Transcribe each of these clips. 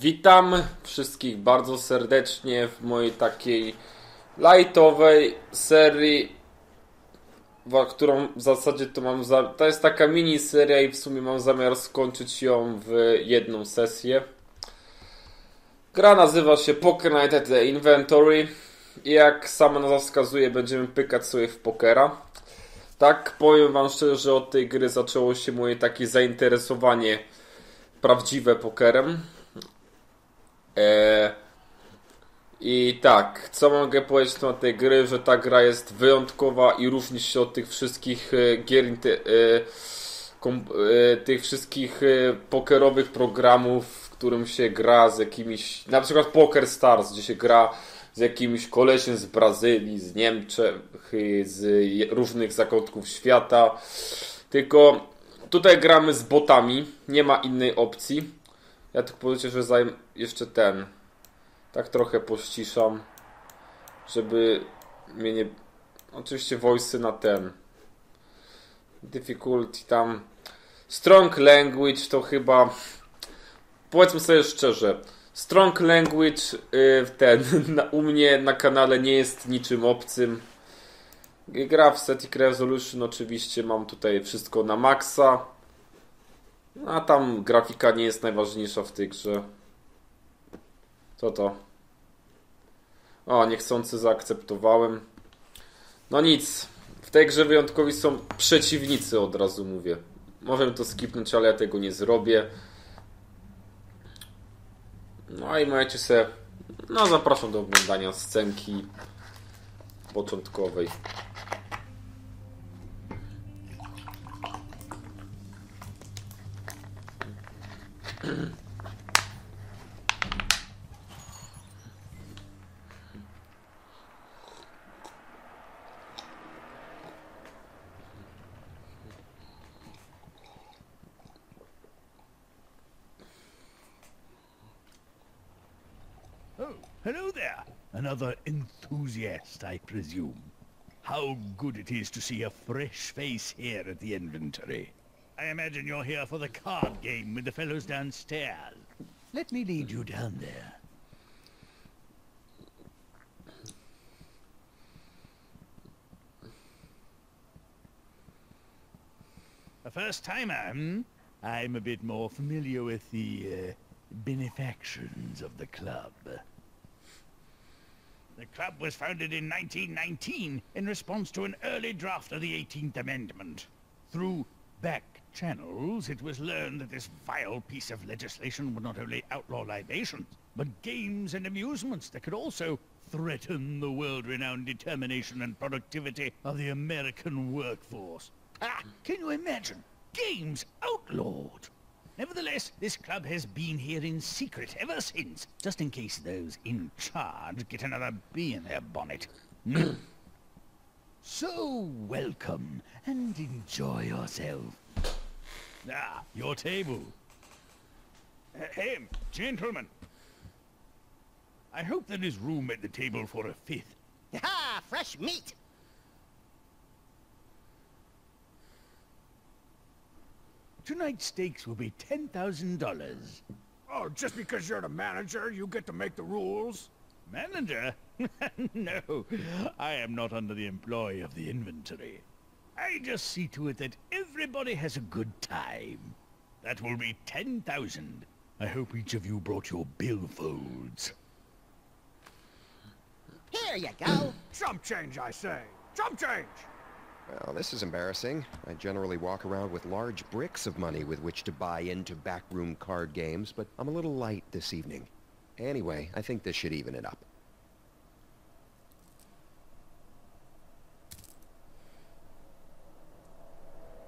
Witam wszystkich bardzo serdecznie w mojej takiej lightowej serii, którą w zasadzie to mam. Za... To jest taka mini seria i w sumie mam zamiar skończyć ją w jedną sesję. Gra nazywa się Poker Night at the Inventory i jak sama nazwa wskazuje, będziemy pykać sobie w pokera. Tak, powiem Wam szczerze, że od tej gry zaczęło się moje takie zainteresowanie prawdziwe pokerem. Eee, I tak, co mogę powiedzieć na tej gry, że ta gra jest wyjątkowa i różni się od tych wszystkich e, gier, e, e, tych wszystkich pokerowych programów, w którym się gra z jakimiś, na przykład Poker Stars, gdzie się gra z jakimś kolesiem z Brazylii, z Niemczech, z różnych zakątków świata. Tylko tutaj gramy z botami, nie ma innej opcji. Ja tylko pozwólcie, że zajm jeszcze ten. Tak trochę pościszam, żeby mnie nie... Oczywiście voice na ten. Difficulty tam... Strong language to chyba... Powiedzmy sobie szczerze. Strong language yy, ten na, u mnie na kanale nie jest niczym obcym. Gra w Static Resolution oczywiście mam tutaj wszystko na maksa. A tam grafika nie jest najważniejsza w tej grze. Co to? O, niechcący zaakceptowałem. No nic. W tej grze wyjątkowi są przeciwnicy, od razu mówię. Możemy to skipnąć, ale ja tego nie zrobię. No i macie sobie... No, zapraszam do oglądania scenki początkowej. Another enthusiast, I presume. How good it is to see a fresh face here at the inventory. I imagine you're here for the card game with the fellows downstairs. Let me lead you down there. A first timer, hmm? I'm a bit more familiar with the uh, benefactions of the club. The club was founded in 1919 in response to an early draft of the 18th Amendment. Through back channels, it was learned that this vile piece of legislation would not only outlaw libations, but games and amusements that could also threaten the world-renowned determination and productivity of the American workforce. Ah, can you imagine? Games outlawed! Nevertheless, this club has been here in secret ever since, just in case those in charge get another bee in their bonnet. Hmm? so, welcome, and enjoy yourself. Ah, your table. Uh, hey, gentlemen. I hope there is room at the table for a fifth. Ah, Fresh meat! Tonight's stakes will be $10,000. Oh, just because you're the manager, you get to make the rules? Manager? no, I am not under the employ of the inventory. I just see to it that everybody has a good time. That will be 10,000. I hope each of you brought your billfolds. Here you go. Chump change, I say. Chump change! Well, this is embarrassing. I generally walk around with large bricks of money with which to buy into backroom card games, but I'm a little light this evening. Anyway, I think this should even it up.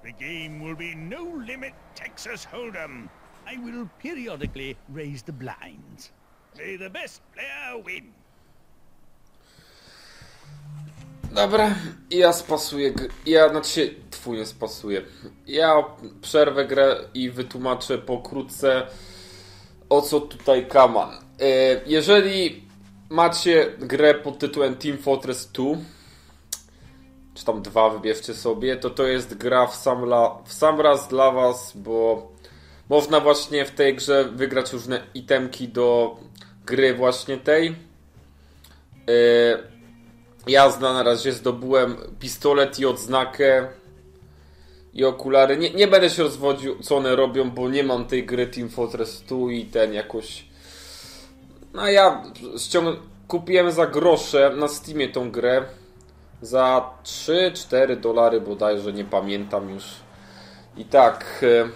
The game will be no limit Texas Hold'em. I will periodically raise the blinds. May the best player win. Dobra, ja spasuję. Ja znaczy, twój nie spasuję. Ja przerwę grę i wytłumaczę pokrótce o co tutaj kaman. E, Jeżeli macie grę pod tytułem Team Fortress 2, czy tam dwa wybierzcie sobie, to to jest gra w sam, la, w sam raz dla was, bo Można właśnie w tej grze wygrać różne itemki do gry właśnie tej. Yy, ja zna na razie zdobyłem pistolet i odznakę i okulary. Nie, nie będę się rozwodził, co one robią, bo nie mam tej gry Team Fortress 2 i ten jakoś. No ja ściąg... kupiłem za grosze na Steamie tą grę. Za 3-4 dolary bodajże, nie pamiętam już. I tak. e,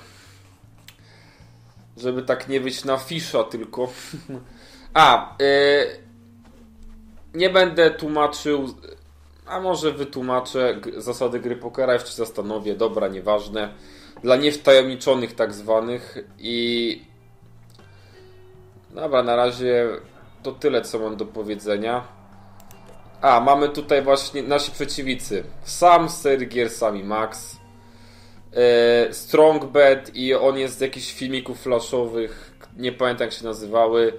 Żeby tak nie być na fisza tylko. A, e, nie będę tłumaczył, a może wytłumaczę zasady gry pokera, jeszcze zastanowię, dobra, nieważne. Dla niewtajemniczonych tak zwanych i... Dobra, na razie to tyle, co mam do powiedzenia. A, mamy tutaj właśnie nasi przeciwnicy. Sam z gier, sami Max. E, Strongbet i on jest z jakichś filmików flashowych, nie pamiętam jak się nazywały.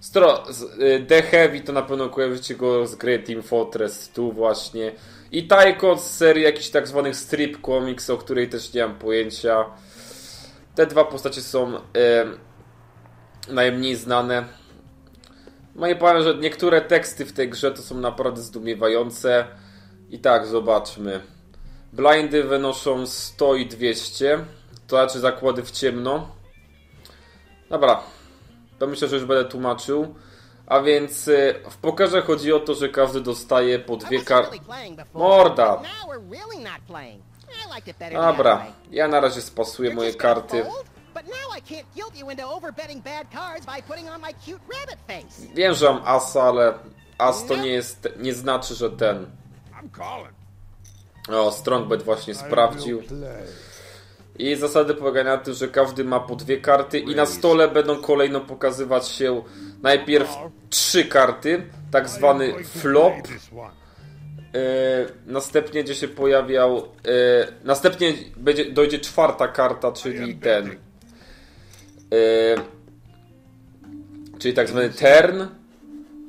Stro, y, The Heavy to na pewno kojarzycie go z gry Team Fortress 2 właśnie. I Taiko z serii jakichś tak zwanych strip comics, o której też nie mam pojęcia. Te dwa postacie są najmniej znane. No i powiem, że niektóre teksty w tej grze to są naprawdę zdumiewające. I tak, zobaczmy. Blindy wynoszą 100 i 200. To znaczy zakłady w ciemno. Dobra, to myślę, że już będę tłumaczył. A więc y, w pokerze chodzi o to, że każdy dostaje po dwie karty. Morda. Dobra, ja na razie spasuję moje karty. Wiem, że mam asa, ale as to nie jest, nie znaczy, że ten. O, Strongbet właśnie sprawdził. I zasady polegają na tym, że każdy ma po dwie karty i na stole będą kolejno pokazywać się najpierw trzy karty, tak zwany flop. E, następnie będzie się pojawiał. E, następnie będzie, dojdzie czwarta karta, czyli ten. E, czyli tak zwany turn.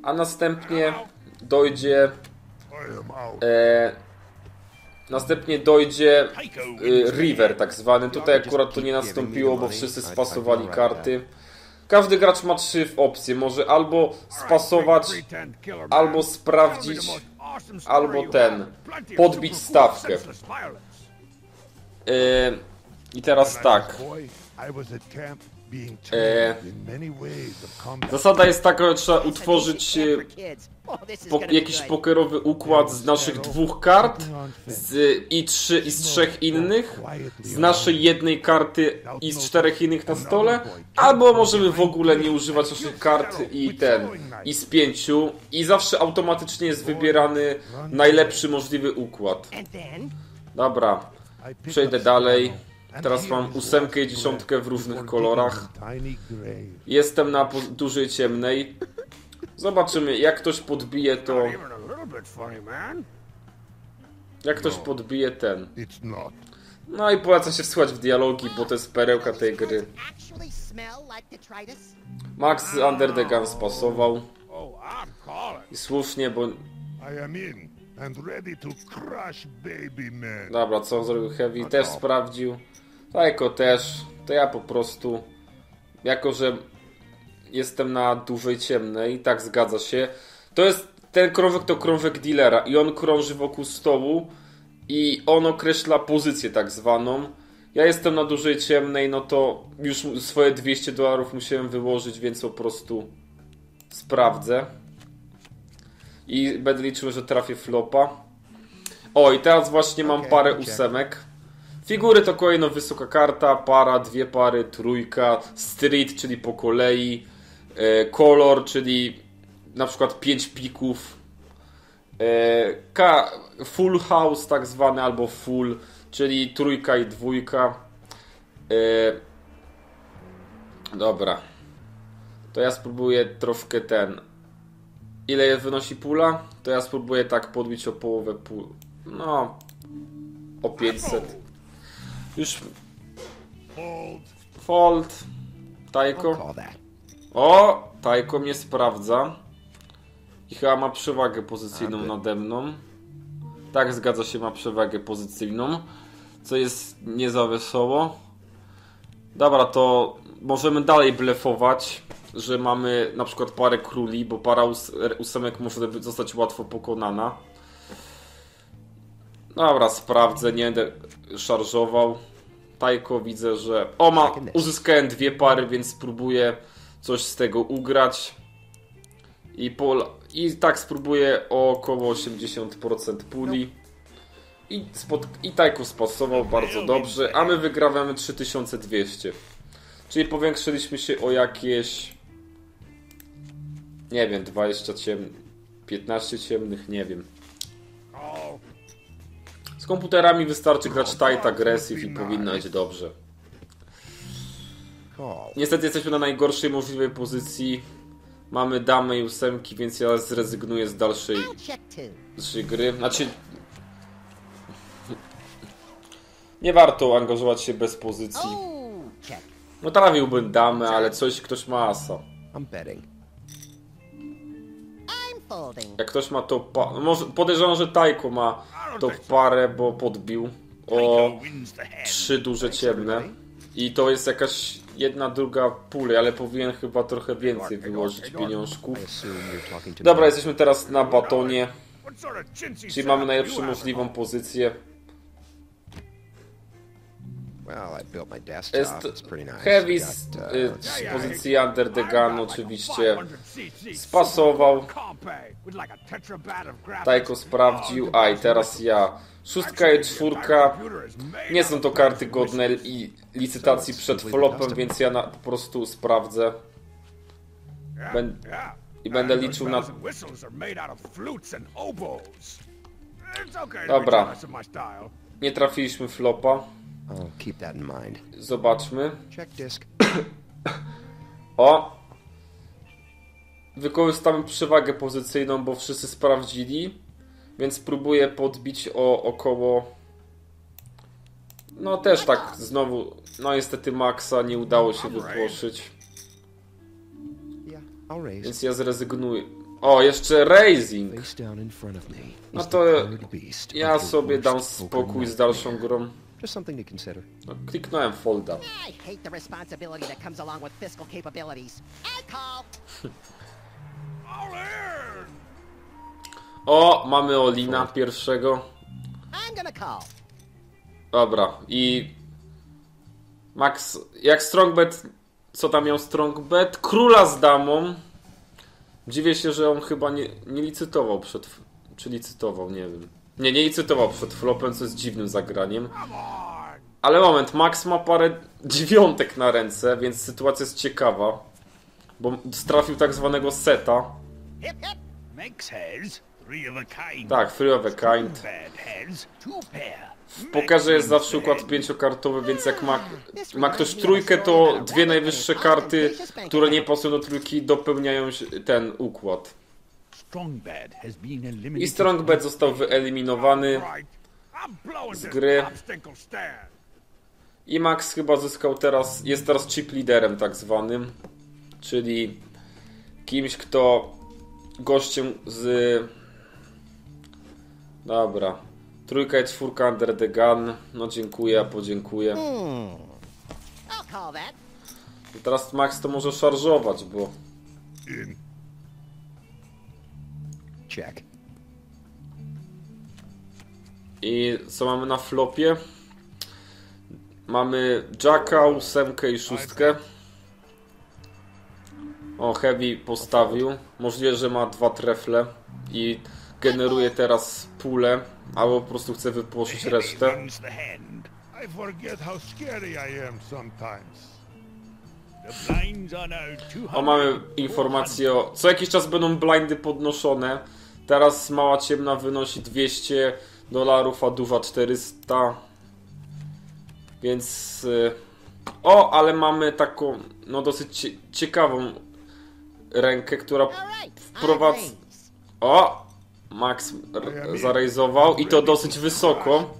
A następnie dojdzie. E, następnie dojdzie y, River, tak zwany. Tutaj akurat to nie nastąpiło, bo wszyscy spasowali karty. Każdy gracz ma trzy opcje. Może albo spasować, albo sprawdzić, albo ten, podbić stawkę. E, I teraz tak. E, Zasada jest taka, że trzeba utworzyć. Oh, po, jakiś pokerowy układ z naszych dwóch kart z, i, trzy, i z trzech innych, z naszej jednej karty i z czterech innych na stole, albo możemy w ogóle nie używać naszych kart i ten, i z pięciu, i zawsze automatycznie jest wybierany najlepszy możliwy układ. Dobra, przejdę dalej. Teraz mam ósemkę i dziesiątkę w różnych kolorach. Jestem na dużej ciemnej. Zobaczymy, jak ktoś podbije to. Jak ktoś podbije ten. No i poleca się wsłuchać w dialogi, bo to jest perełka tej gry. Max Under the Gun spasował. Oh. I słusznie, bo... Dobra, co zrobił Heavy? Też sprawdził. Tajko też. To ja po prostu... Jako, że jestem na dużej ciemnej, tak zgadza się. To jest... Ten krążek to krążek dealera i on krąży wokół stołu i on określa pozycję tak zwaną. Ja jestem na dużej ciemnej, no to już swoje 200 dolarów musiałem wyłożyć, więc po prostu sprawdzę. I będę liczył, że trafię flopa. O, i teraz właśnie mam Okej, parę check. ósemek. Figury to kolejno wysoka karta, para, dwie pary, trójka, street, czyli po kolei, e, kolor, czyli na przykład pięć pików, e, full house tak zwany, albo full, czyli trójka i dwójka. E, dobra. To ja spróbuję troszkę ten. Ile wynosi pula? To ja spróbuję tak podbić o połowę pól. No. O 500. Już. Fold. Tajko. O! Tajko mnie sprawdza. I chyba ma przewagę pozycyjną nade mną. Tak, zgadza się, ma przewagę pozycyjną. Co jest nie za wesoło. Dobra, to możemy dalej blefować, że mamy na przykład parę króli, bo para ós ósemek może zostać łatwo pokonana. Dobra, sprawdzę, nie będę szarżował. Tajko widzę, że... O, ma, uzyskałem dwie pary, więc spróbuję coś z tego ugrać. I, pol... I tak spróbuję o około 80% puli. I, spot... I Tajko spasował bardzo dobrze, a my wygrawamy 3200. Czyli powiększyliśmy się o jakieś... Nie wiem, 20 ciem... 15 ciemnych, nie wiem. Z komputerami wystarczy grać tight aggressive i powinno być dobrze. Niestety jesteśmy na najgorszej możliwej pozycji. Mamy damę i ósemki, więc ja zrezygnuję z dalszej, dalszej gry. Znaczy... Nie warto angażować się bez pozycji. Oh. No trafiłbym damę, ale coś ktoś ma asa. I'm betting. I'm folding. Jak ktoś ma top pa... no Może podejrzewam, że Tajko ma top parę, bo podbił o trzy duże ciemne. I to jest jakaś jedna, druga pula, ale powinien chyba trochę więcej wyłożyć pieniążków. To Dobra, jesteśmy teraz na batonie, czyli mamy najlepszą możliwą pozycję. Jest heavy z, got, y, uh, z yeah, pozycji under the gun oczywiście. 500cc spasował. Tajko sprawdził, a i teraz ja. Szóstka i czwórka nie są to karty godne i licytacji przed flopem, więc ja na, po prostu sprawdzę. ben- i będę liczył na- Dobra. Nie trafiliśmy flopa. Mind. Zobaczmy. O! Wykorzystamy przewagę pozycyjną, bo wszyscy sprawdzili. Więc spróbuję podbić o około. No też tak znowu. No niestety Maxa nie udało się wypłoszyć. Więc ja zrezygnuję. O, jeszcze Raising! No to ja sobie dam spokój z dalszą grą. Just something to consider. No, kliknąłem folda. I hate the responsibility that comes along with fiscal capabilities. I call. O, mamy Olina pierwszego. Dobra, i Max, jak Strongbet, co tam miał Strongbet? Króla z damą. Dziwię się, że on chyba nie, nie licytował przed, czy licytował, nie wiem. Nie, nie licytował przed flopem, co jest dziwnym zagraniem. Ale moment, Max ma parę dziewiątek na ręce, więc sytuacja jest ciekawa. Bo strafił tak zwanego seta. Has three of a kind. Tak. W pokerze jest zawsze układ pięciokartowy, więc jak ma, ma ktoś trójkę, to dwie najwyższe karty, które nie pasują do trójki, dopełniają ten układ. I Strongbet został wyeliminowany z gry. i Max chyba zyskał teraz, jest teraz chip liderem tak zwanym, czyli kimś, kto gościem z... Dobra. Trójka i czwórka under the gun. No dziękuję, podziękuję. Call that. Teraz Max to może szarżować, bo. Check. I co mamy na flopie? Mamy Jacka, ósemkę i szóstkę. O, Heavy postawił. Możliwe, że ma dwa trefle i generuje teraz pulę, albo po prostu chce wypłoszyć resztę. Runs the hand. I forget how scary I am sometimes. The blinds are now 200. O, mamy informację o... Co jakiś czas będą blindy podnoszone. Teraz mała ciemna wynosi 200 dolarów, a duża 400. Więc... y, O, ale mamy taką, no dosyć cie ciekawą rękę, która wprowadza... O! Max zarejzował i to dosyć wysoko.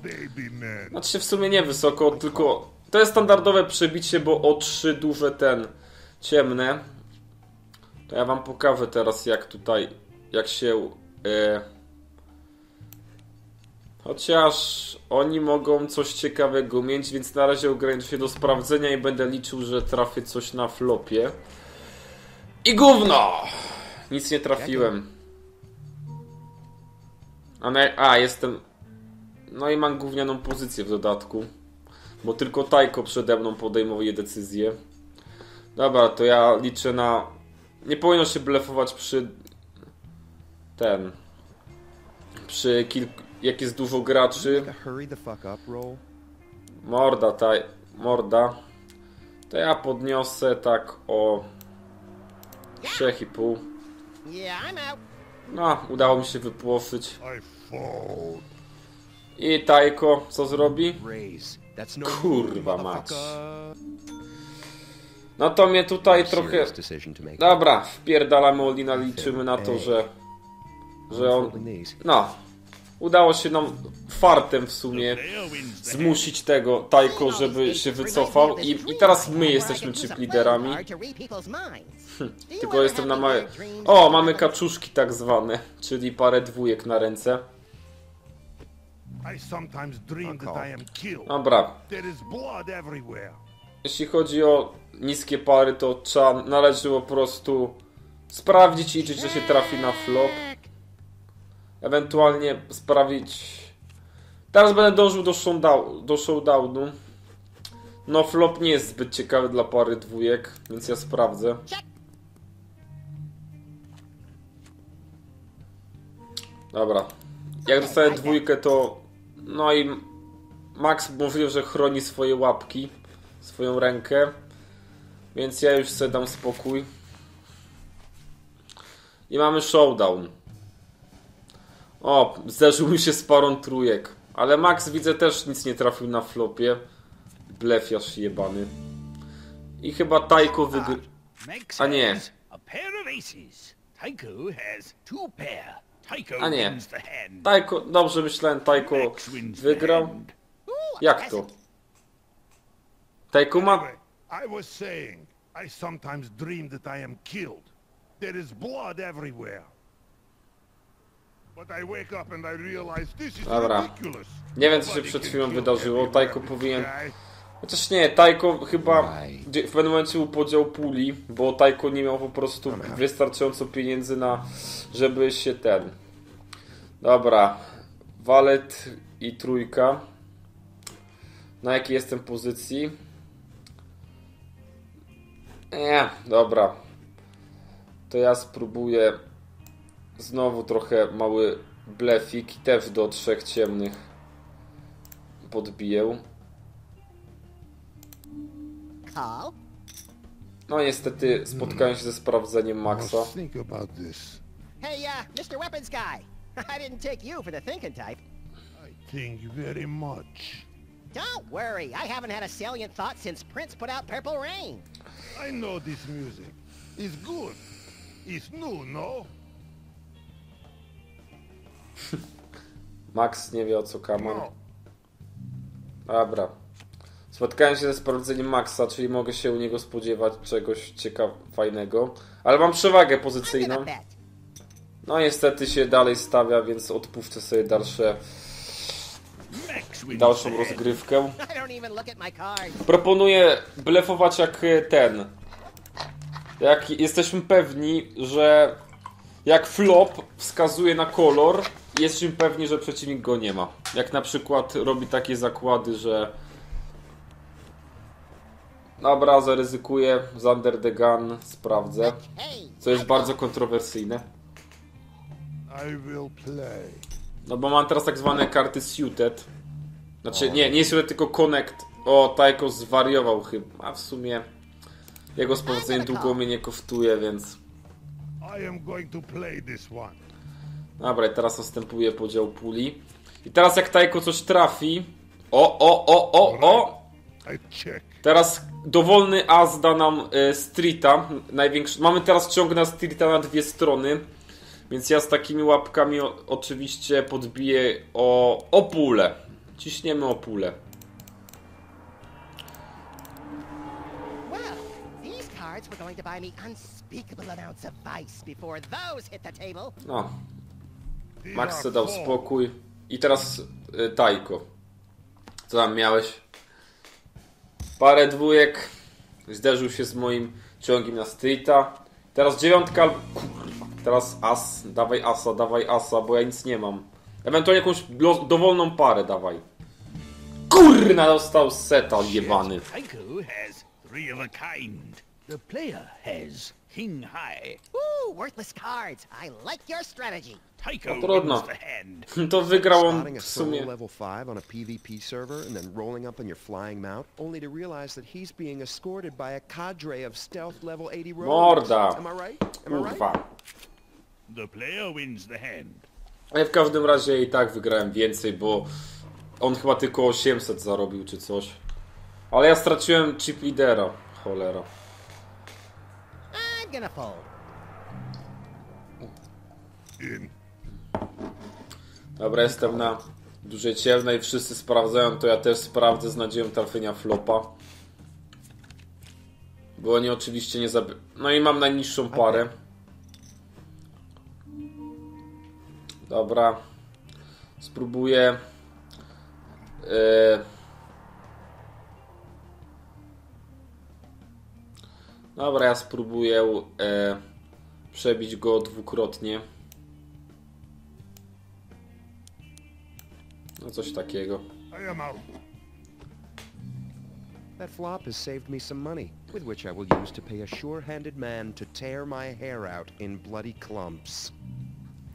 Znaczy w sumie nie wysoko, tylko to jest standardowe przebicie, bo o trzy duże ten ciemne. To ja wam pokażę teraz jak tutaj, jak się... E... Chociaż oni mogą coś ciekawego mieć, więc na razie ograniczę się do sprawdzenia i będę liczył, że trafię coś na flopie. I gówno! Nic nie trafiłem. A, na, a jestem... No i mam gównianą pozycję w dodatku. Bo tylko Tajko przede mną podejmuje decyzję. Dobra, to ja liczę na... Nie powinno się blefować przy... Ten... Przy kilku... Jak jest dużo graczy. Morda, taj... Morda. To ja podniosę tak o... 3,5. Yeah, I'm out. No, udało mi się wypłoszyć. I. I Tajko, co zrobi? No Kurwa mać. No to mnie tutaj trochę... Dobra, wpierdalamy Olina, liczymy na to, że... Że on... No. Udało się nam fartem w sumie zmusić tego Tajko, żeby się wycofał i, i teraz my jesteśmy chip liderami. Tylko jestem na małe... O, mamy kaczuszki tak zwane, czyli parę dwójek na ręce. Dobra, jeśli chodzi o niskie pary, to trzeba, należy po prostu sprawdzić i liczyć, że się trafi na flop. Ewentualnie sprawić... Teraz będę dążył do, showdown, do showdownu. No flop nie jest zbyt ciekawy dla pary dwójek, więc ja sprawdzę. Dobra. Jak dostaję dwójkę, to... No i Max mówił, że chroni swoje łapki, swoją rękę. Więc ja już sobie dam spokój. I mamy showdown. O, zderzył mi się z parą trójek. Ale Max widzę też nic nie trafił na flopie. Blefiarz jebany. I chyba Tajko wygrywa. Max A nie. a nie. Tajko, dobrze myślałem, the wygrał. Jak to? Tajko ma... Anyway, I was saying, I sometimes dream that I am killed. There is blood everywhere. But I wake up and I realize this is Dobra. Nie wiem, co się przed chwilą wydarzyło. Tajko powinien... Chociaż nie, Tajko chyba w pewnym momencie był podział puli, bo Tajko nie miał po prostu wystarczająco pieniędzy na, żeby się ten... Dobra, walet i trójka. Na jakiej jestem pozycji? Nie, dobra. To ja spróbuję znowu trochę mały blefik i też do trzech ciemnych podbiję. No niestety spotkałem się ze sprawdzeniem Maxa. Hey, uh, Mr. Weapons Guy. I didn't take you for the thinking type. I think very much. Don't worry, I haven't had a salient thought since Prince put out Purple Rain. I know this music. It's good. It's new, no? Max nie wie o co kaman. No. Dobra. Spotkałem się ze sprawdzeniem Maxa, czyli mogę się u niego spodziewać czegoś ciekaw fajnego. Ale mam przewagę pozycyjną. No niestety się dalej stawia, więc odpuszczę sobie dalsze, dalszą rozgrywkę. Proponuję blefować jak ten. Jak jesteśmy pewni, że jak flop wskazuje na kolor, jesteśmy pewni, że przeciwnik go nie ma. Jak na przykład robi takie zakłady, że Dobra, zaryzykuję Zander the Gun, sprawdzę. Co jest bardzo kontrowersyjne. No bo mam teraz tak zwane karty suited. Znaczy, nie, nie suited, tylko connect. O, Taiko zwariował chyba. A w sumie jego sprawdzenie długo mnie nie kosztuje, więc... I am going to play this one. Dobra, i teraz następuje podział puli. I teraz jak Taiko coś trafi... O, o, o, o, o! Teraz dowolny as da nam e, streeta. Największy... Mamy teraz ciąg na streeta na dwie strony. Więc ja z takimi łapkami o, oczywiście podbiję o, o pulę. Ciśniemy o pulę. No, Max sobie dał spokój. I teraz y, Tajko. Co tam miałeś? Parę dwójek. Zderzył się z moim ciągiem na streeta. Teraz dziewiątka. Kurwa. Teraz as. Dawaj asa, dawaj asa, bo ja nic nie mam. Ewentualnie jakąś dowolną parę dawaj. Kurna, dostał seta jebany. Has three of a kind. The player has king high. Ooh, worthless cards. I like your strategy. Tycho No trudno. To wygrał on w sumie. level 5 on a PvP server and then rolling up on your flying mount, only to realize that he's being escorted by a cadre of stealth level 80 rogues. Morda. Am I right? Am I right? The player wins the hand. Ale w każdym razie i tak wygrałem więcej, bo on chyba tylko 800 zarobił czy coś. Ale ja straciłem chip lidera. Cholera. Gonna fold. In. Dobra, jestem na dużej ciemnej, wszyscy sprawdzają, to ja też sprawdzę z nadzieją trafienia flopa. Bo oni oczywiście nie zabi... No i mam najniższą parę. Dobra. Spróbuję... Yy... Dobra, ja spróbuję e, przebić go dwukrotnie. No coś takiego. I am out. That flop has saved me some money, with which I will use to pay a sure-handed man to tear my hair out in bloody clumps.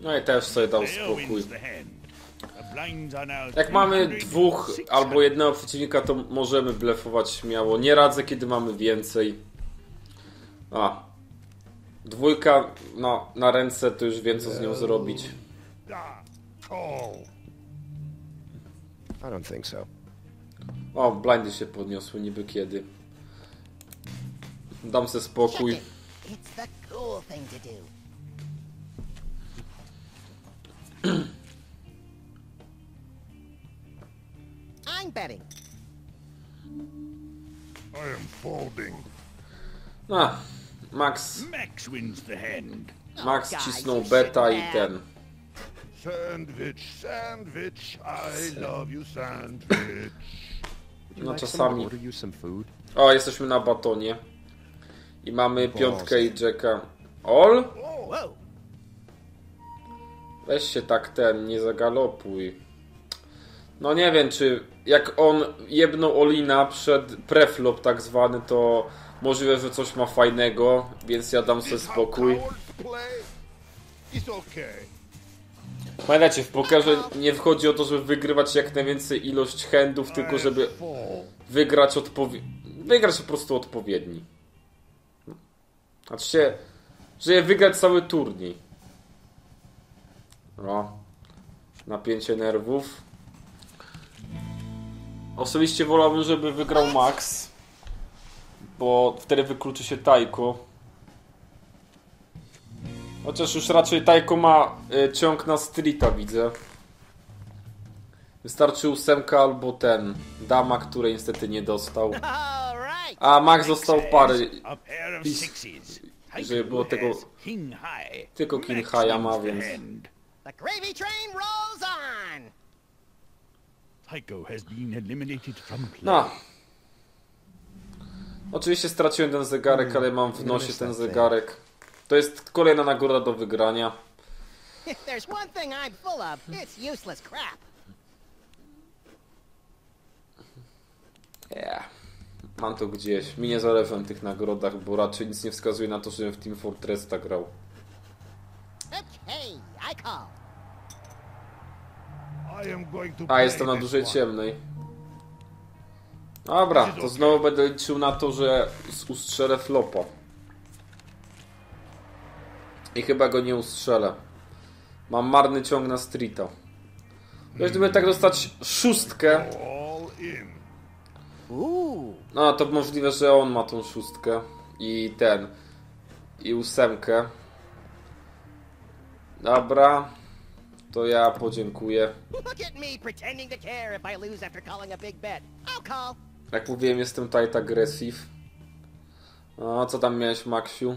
No i też sobie dał spokój. Jak mamy 300, dwóch 600. albo jednego przeciwnika, to możemy blefować śmiało. Nie radzę, kiedy mamy więcej. A. Dwójka no, na ręce, to już wiem, co z nią zrobić. Ah, tall. I don't think so. O, blindy się podniosły niby kiedy. Dam se spokój. I'm betting. I am folding. A, Max, Max guys, cisnął beta i ten. Sandwich, sandwich. I love you, sandwich. No, czasami. O, jesteśmy na batonie. I mamy piątkę i Jacka. Ol? Whoa. Weź się tak ten, nie zagalopuj. No nie wiem, czy jak on jebnął Olina przed preflop tak zwany, to możliwe, że coś ma fajnego, więc ja dam sobie spokój. Pamiętajcie, w pokerze nie wchodzi o to, żeby wygrywać jak najwięcej ilość handów, tylko żeby wygrać odpowie... wygrać po prostu odpowiedni. Znaczy się, żeby wygrać cały turniej. No. Napięcie nerwów. Osobiście wolałbym, żeby wygrał Max. Bo wtedy wykluczy się Tajko. Chociaż już raczej Tajko ma y, ciąg na streeta, widzę. Wystarczy ósemka albo ten. Dama, której niestety nie dostał. A Max dostał pary. Żeby było tego- tylko king wins ma, więc- hand. The gravy train rolls on. Tycho has been eliminated from play. No. Oczywiście straciłem ten zegarek, ale mam w nosie ten zegarek. To jest kolejna nagroda do wygrania. If there's one thing I'm full of, it's useless crap. Yeah. Mam to gdzieś. Mi nie zależy na tych nagrodach, bo raczej nic nie wskazuje na to, żebym w Team Fortress tak grał. A, jestem na dużej one. ciemnej. Dobra, to znowu będę liczył na to, że ustrzelę flopa. I chyba go nie ustrzelę. Mam marny ciąg na streeta. Wiesz, gdyby tak dostać szóstkę, no to możliwe, że on ma tą szóstkę. I ten. I ósemkę. Dobra. To ja podziękuję. Look at me pretending to care if I lose after calling a big bet. I'll call. Jak mówiłem, jestem tight aggressive. No, co tam miałeś, Maksiu?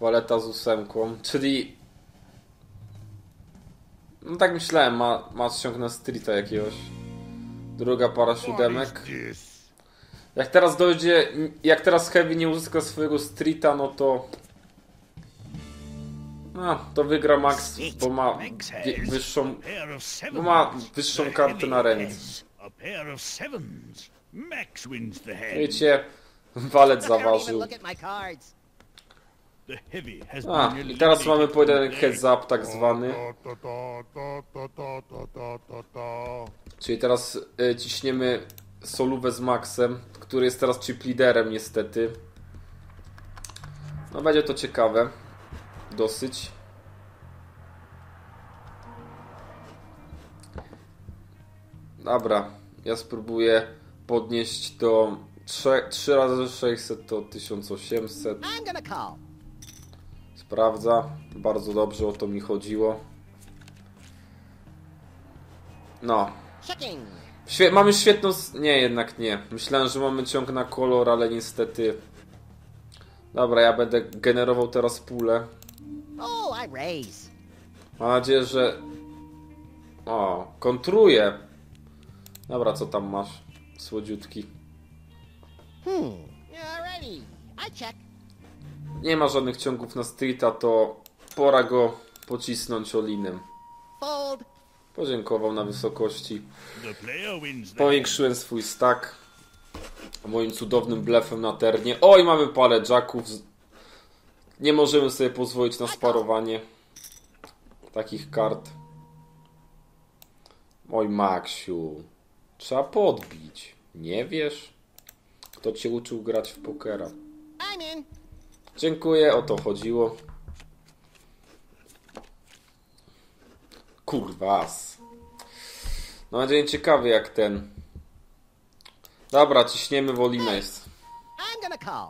Waleta z ósemką, czyli... No tak myślałem, ma, ma ściągnąć streeta jakiegoś. Druga para siódemek. Jak teraz dojdzie, jak teraz Heavy nie uzyska swojego streeta, no to... No, to wygra Max, bo ma wyższą... a. Bo ma wyższą kartę na ręce. A pair of sevens. Max wins the hand. Wiecie, walec zaważył. A, i teraz mamy pojedynek heads up tak zwany. Czyli teraz y, ciśniemy solówę z Maxem, który jest teraz chip liderem niestety. No będzie to ciekawe. Dosyć. Dobra, ja spróbuję podnieść do 3, 3 razy 600 to 1800. I'm gonna call. Sprawdza. Bardzo dobrze o to mi chodziło. No. Świe mamy świetną. Nie, jednak nie. Myślałem, że mamy ciąg na kolor, ale niestety. Dobra, ja będę generował teraz pulę. Oh. Mam nadzieję, że. O, kontruję. Dobra, co tam masz? Słodziutki. Hmm. Alrighty. I check. Nie ma żadnych ciągów na streeta, to pora go pocisnąć olinem. Fold. Podziękował na wysokości. Powiększyłem swój stack moim cudownym blefem na ternie. Oj, mamy parę jacków. Nie możemy sobie pozwolić na sparowanie takich kart. Oj, Maksiu. Trzeba podbić. Nie wiesz? Kto cię uczył grać w pokera? Dziękuję, o to chodziło. Kurwas. No będzie ciekawy jak ten. Dobra, ciśniemy call.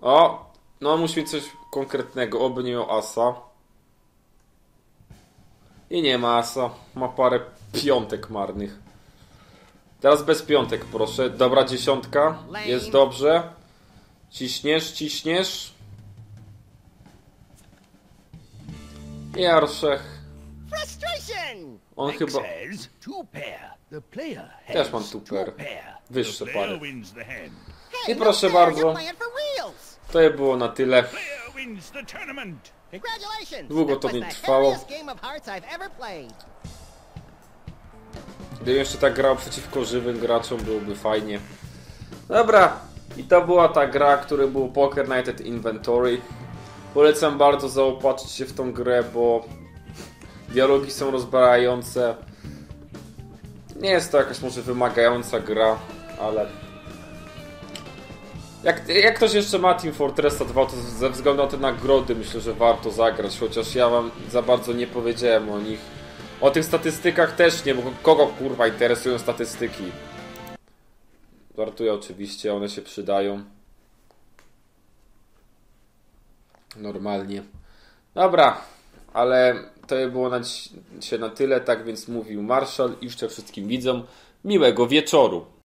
O! No musi mieć coś konkretnego. Oby nie miał asa. I nie ma asa. Ma parę piątek marnych. Teraz bez piątek, proszę. Dobra, dziesiątka. Jest dobrze. Ciśniesz, ciśniesz. Jarszech. On chyba... Też mam tuper. Wyższe pary. I proszę bardzo. To było na tyle. Długo to nie trwało. Gdybym jeszcze tak grał przeciwko żywym graczom, byłoby fajnie. Dobra, i to była ta gra, która był Poker at Inventory. Polecam bardzo zaopatrzyć się w tą grę, bo dialogi są rozbrajające. Nie jest to jakaś może wymagająca gra, ale... Jak, jak ktoś jeszcze ma Team Fortressa 2, to ze względu na te nagrody myślę, że warto zagrać, chociaż ja wam za bardzo nie powiedziałem o nich. O tych statystykach też nie, bo kogo kurwa interesują statystyki? Żartuję oczywiście, one się przydają. Normalnie. Dobra, ale to było na dzisiaj na tyle, tak więc mówił Marshall i życzę wszystkim widzom miłego wieczoru.